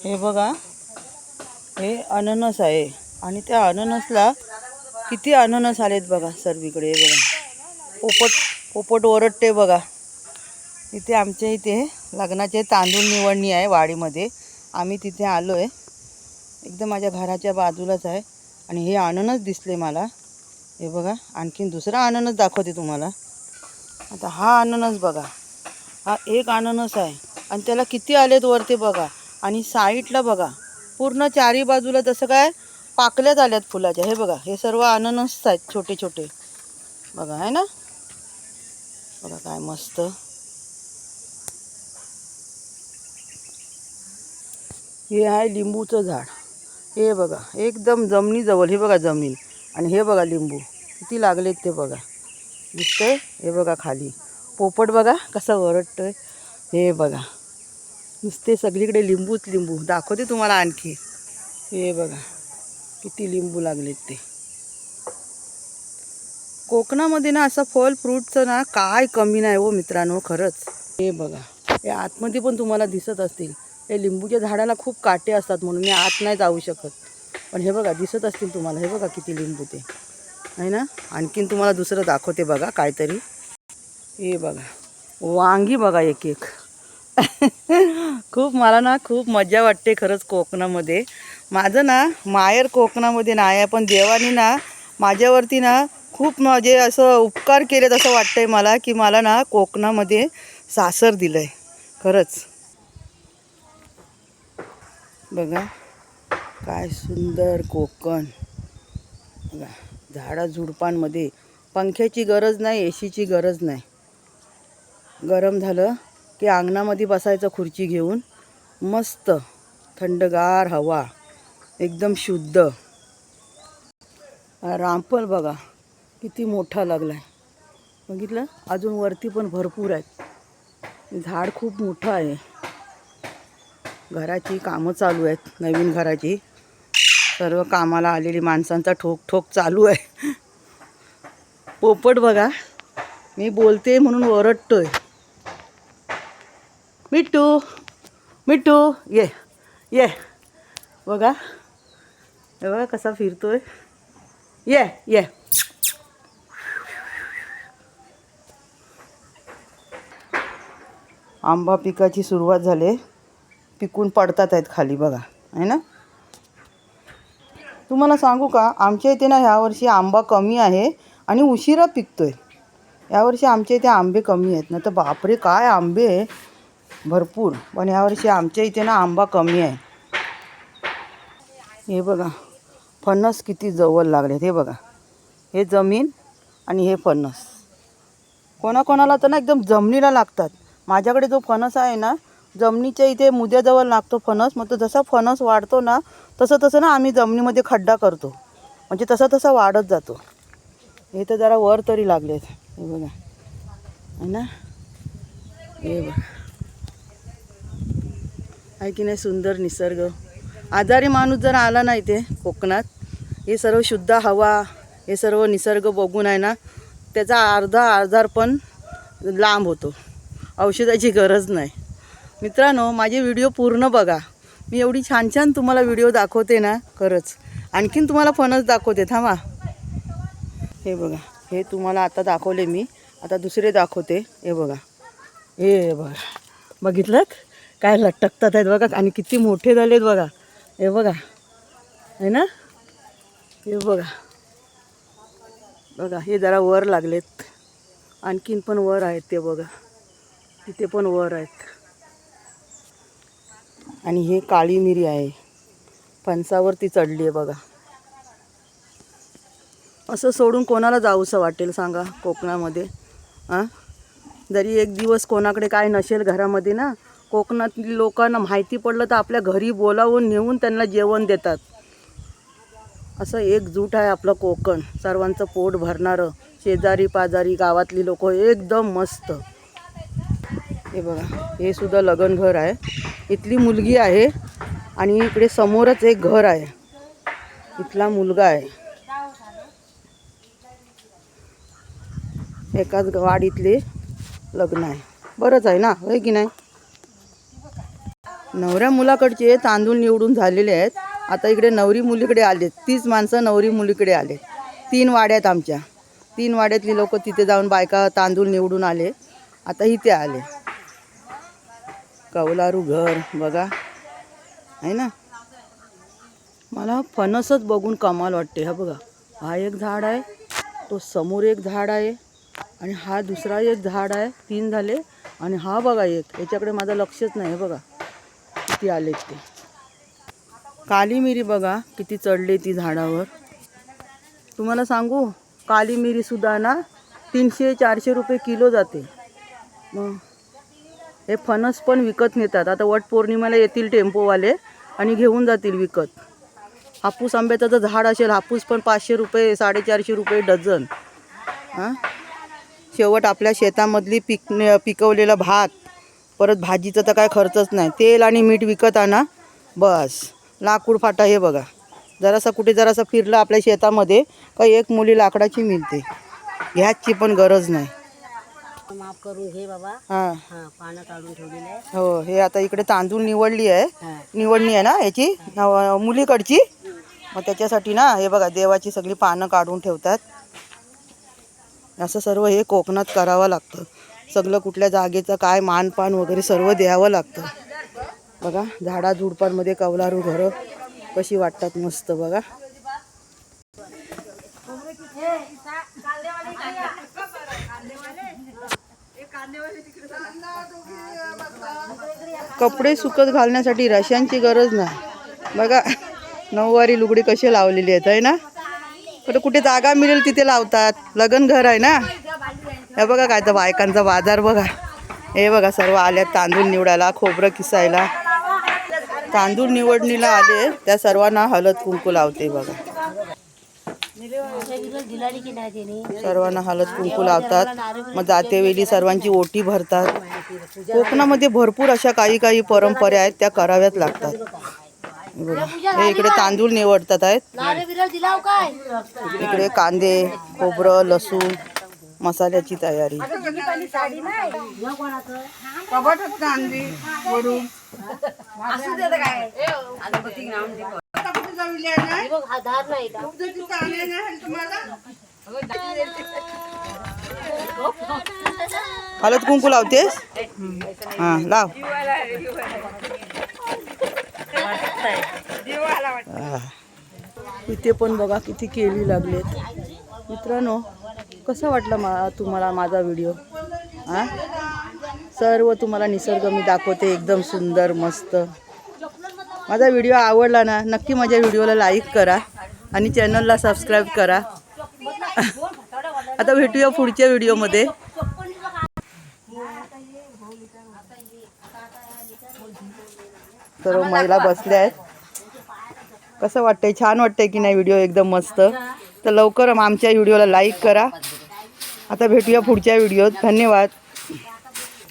हे बघा हे अननस आहे. आणि त्या अननसला किती अननस आलेत बघा सर्वीकडे हे बघा. पोपट पोपट ओरडते बघा. इथे आमच्या इथे लग्नाचे तांदूळ निवडणी आहे वाडीमध्ये. आम्ही तिथे आलो आहे एकदम माझ्या घराच्या बाजूलाच आहे. आणि हे अननस दिसले मला. हे बघा आणखीन दुसरा अननस दाखवते तुम्हाला. आता हा अननस बघा. हा एक अननस आहे. आणि त्याला किती आलेत वरती बघा. आणि साईडला बघा पूर्ण चारी बाजूला जसं काय पाकल्या झाल्यात फुलाच्या. हे बघा हे सर्व अननस आहेत छोटे छोटे बघा आहे ना? बघा काय मस्त. हे आहे लिंबूचं झाड. हे बघा एकदम जमिनीजवळ हे बघा जमीन. आणि हे बघा लिंबू. किती लागलेत ते बघा. दिसतंय? हे बघा खाली. पोपट बघा कसं ओरडतोय हे बघा. नुसते सगळीकडे लिंबूच लिंबू. दाखवते तुम्हाला आणखी. हे बघा किती लिंबू लागलेत ते. कोकणामध्ये ना असं फल फ्रूटचं ना काय कमी नाही हो मित्रांनो खरंच. हे बघा हे आतमध्ये पण तुम्हाला दिसत असतील. हे लिंबूच्या झाडाला खूप काटे असतात म्हणून मी आत नाही जाऊ शकत. पण हे बघा दिसत असतील तुम्हाला. हे बघा किती लिंबू ते. आहे ना? आणखीन तुम्हाला दुसरं दाखवते बघा काहीतरी. हे बघा वांगी बघा एक एक. खूप मला ना खूप मजा वाटते खरंच कोकणामध्ये. माझं ना माहेर कोकणामध्ये नाही आहे पण देवाने ना माझ्यावरती ना खूप म्हणजे असं उपकार केलेत असं वाटतंय मला की मला ना कोकणामध्ये सासर दिलं आहे खरंच. बघा काय सुंदर कोकण. बघा झाडा झुडपांमध्ये. पंख्याची गरज नाही ए सीची गरज नाही. गरम झालं की अंगणामध्ये बसायचं खुर्ची घेऊन मस्त थंडगार हवा एकदम शुद्ध. रामफल बघा किती मोठा लागला आहे बघितलं? अजून वरती पण भरपूर आहेत. झाड खूप मोठं आहे. घराची कामं चालू आहेत नवीन घराची. सर्व कामाला आलेली माणसांचा ठोक ठोक चालू आहे. पोपट बघा मी बोलते म्हणून ओरडतोय. मिट्टू मिट्टू ये ये. बघा. हे बघा कसा फिरतोय. ये ये. आंबा पिकाची सुरुवात झाली. पिकून पडतात आहेत खाली बघा. आहे ना? तुम्हाला सांगू का आमच्या इथे ना ह्यावर्षी आंबा कमी आहे आणि उशिरा पिकतोय. यावर्षी आमच्या इथे आंबे कमी आहेत. ना तर बापरे काय आंबे? आहे भरपूर. पण यावर्षी आमच्या इथे ना आंबा कमी आहे. हे बघा फणस किती जवळ लागलेत. हे बघा हे जमीन आणि हे फणस. कोणाकोणाला तर ना एकदम जमिनीला लागतात. माझ्याकडे जो फणस आहे ना जमिनीच्या इथे मुद्याजवळ लागतो फणस. मग तो जसा फणस वाढतो ना तसं तसं ना आम्ही जमिनीमध्ये खड्डा करतो. म्हणजे तसा तसा वाढत जातो. हे तर जरा वर तरी लागलेत. हे बघा. है ना? हे बघा. आहे की नाही सुंदर निसर्ग. आजारी माणूस जर आला नाही ते कोकणात हे सर्व शुद्ध हवा हे सर्व निसर्ग बघून आहे ना त्याचा अर्धा आजार पण लांब होतो. औषधाची गरज नाही. मित्रांनो माझे व्हिडिओ पूर्ण बघा. मी एवढी छान छान तुम्हाला व्हिडिओ दाखवते ना खरंच. आणखीन तुम्हाला फणस दाखवते थांबा. हे बघा हे तुम्हाला आता दाखवले मी. आता दुसरे दाखवते. हे बघा. हे बघा. बघितलं काय लटकतात आहेत बघा आणि किती मोठे झालेत बघा. हे बघा. आहे ना? हे बघा. बघा हे जरा वर लागलेत. आणखीन पण वर आहेत ते बघा. तिथे पण वर आहेत. आणि हे काळी मिरी आहे. फणसावरती चढली आहे बघा. असं सोडून कोणाला जाऊसं वाटेल सांगा कोकणामध्ये? हां? जरी एक दिवस कोणाकडे काय नसेल घरामध्ये ना कोकणातील लोकांना माहिती पडलं तर आपल्या घरी बोलावून नेऊन त्यांना जेवण देतात. असं एकजूट आहे आपलं कोकण. सर्वांचं पोट भरणारं. शेजारी पाजारी गावातली लोक एकदम मस्त. हे बघा हे सुद्धा लग्नघर आहे. इथली मुलगी आहे आणि इकडे समोरच एक घर आहे. इथला मुलगा आहे. एकाच वाडीतले लग्न आहे. बरंच आहे ना होय की नाही? नवऱ्या मुलाकडचे तांदूळ निवडून झालेले आहेत. आता इकडे नवरी मुलीकडे आले तीच माणसं नवरी मुलीकडे आले तीन वाड्या आहेत आमच्या. तीन वाड्यातली लोक तिथे जाऊन बायका तांदूळ निवडून आले. आता इथे आले. कौलारू घर बघा. आहे ना? मला फणसच बघून कमाल वाटते. हा बघा. हा एक झाड आहे. तो समोर एक झाड आहे. आणि हा दुसरा एक झाड आहे. तीन झाले. आणि हा बघा एक. याच्याकडे माझं लक्षच नाही. बघा. किती आलेत ते. काली मिरी बघा किती चढली ती झाडावर. तुम्हाला सांगू काली मिरीसुद्धा ना तीनशे चारशे रुपये किलो जाते. मग हे फणस पण विकत नेतात. आता वटपौर्णिमेला येतील टेम्पोवाले आणि घेऊन जातील विकत. हापूस आंब्याचं जर झाड असेल हापूस पण पाचशे रुपये साडेचारशे रुपये डझन. हां? शेवट आपल्या शेतामधली पिक पिकवलेला भात. परत भाजीचा तर काय खर्चच नाही. तेल आणि मीठ विकत आणा. बस. लाकूड फाटा हे बघा. जरासा कुठे जरासा फिरलं आपल्या शेतामध्ये का एक मुली लाकडाची मिळते. ह्याची पण गरज नाही. माफ करून घे बाबा. हां. हा पानं काढून ठेवलेले आहे हो हे आता इकडे तांदूळ निवडली आहे. निवडणी आहे ना याची? मुलीकडची? मग त्याच्यासाठी ना हे बघा देवाची सगळी पानं काढून ठेवतात. असं सर्व हे कोकणात करावं लागतं. सगळं कुठल्या जागेचं काय मानपान वगैरे सर्व द्यावं लागतं. बघा झाडा झुडपांमध्ये कौलारू घरं कशी वाटतात मस्त बघा. कपडे सुकत घालण्यासाठी रशांची गरज नाही. बघा नऊवारी लुगडी कशी लावलेली आहेत आहे ना? पण कुठे जागा मिळेल तिथे लावतात. लगन घर आहे ना? हे बघा काय तर बायकांचा बाजार बघा. हे बघा सर्व आल्यात तांदूळ निवडायला खोबरं किसायला. तांदूळ निवडणीला आले त्या सर्वांना हळद कुंकू लावते बघा. सर्वांना हळद कुंकू लावतात. मग जातेवेळी सर्वांची ओटी भरतात. कोकणामध्ये भरपूर अशा काही काही परंपरा आहेत त्या कराव्याच लागतात. हे इकडे तांदूळ निवडतात आहेत. इकडे कांदे खोबरं लसूण. मसाल्याची तयारी. हे हा? हळद कुंकू लावतेस? हां लाव. इथे पण बघा किती केळी लागलेत. मित्रांनो कसं वाटलं मा तुम्हाला माझा व्हिडिओ हां सर्व तुम्हाला निसर्ग मी दाखवते एकदम सुंदर मस्त. माझा व्हिडिओ आवडला ना नक्की माझ्या व्हिडिओला लाईक करा आणि चॅनलला सबस्क्राईब करा. आता भेटूया पुढच्या व्हिडिओमध्ये सर्व महिला बसल्या आहेत. कसं वाटतंय? छान वाटतंय की नाही? व्हिडिओ एकदम मस्त. तर लवकर आमच्या व्हिडिओला लाईक करा. आता भेटूया पुढच्या व्हिडिओत. धन्यवाद.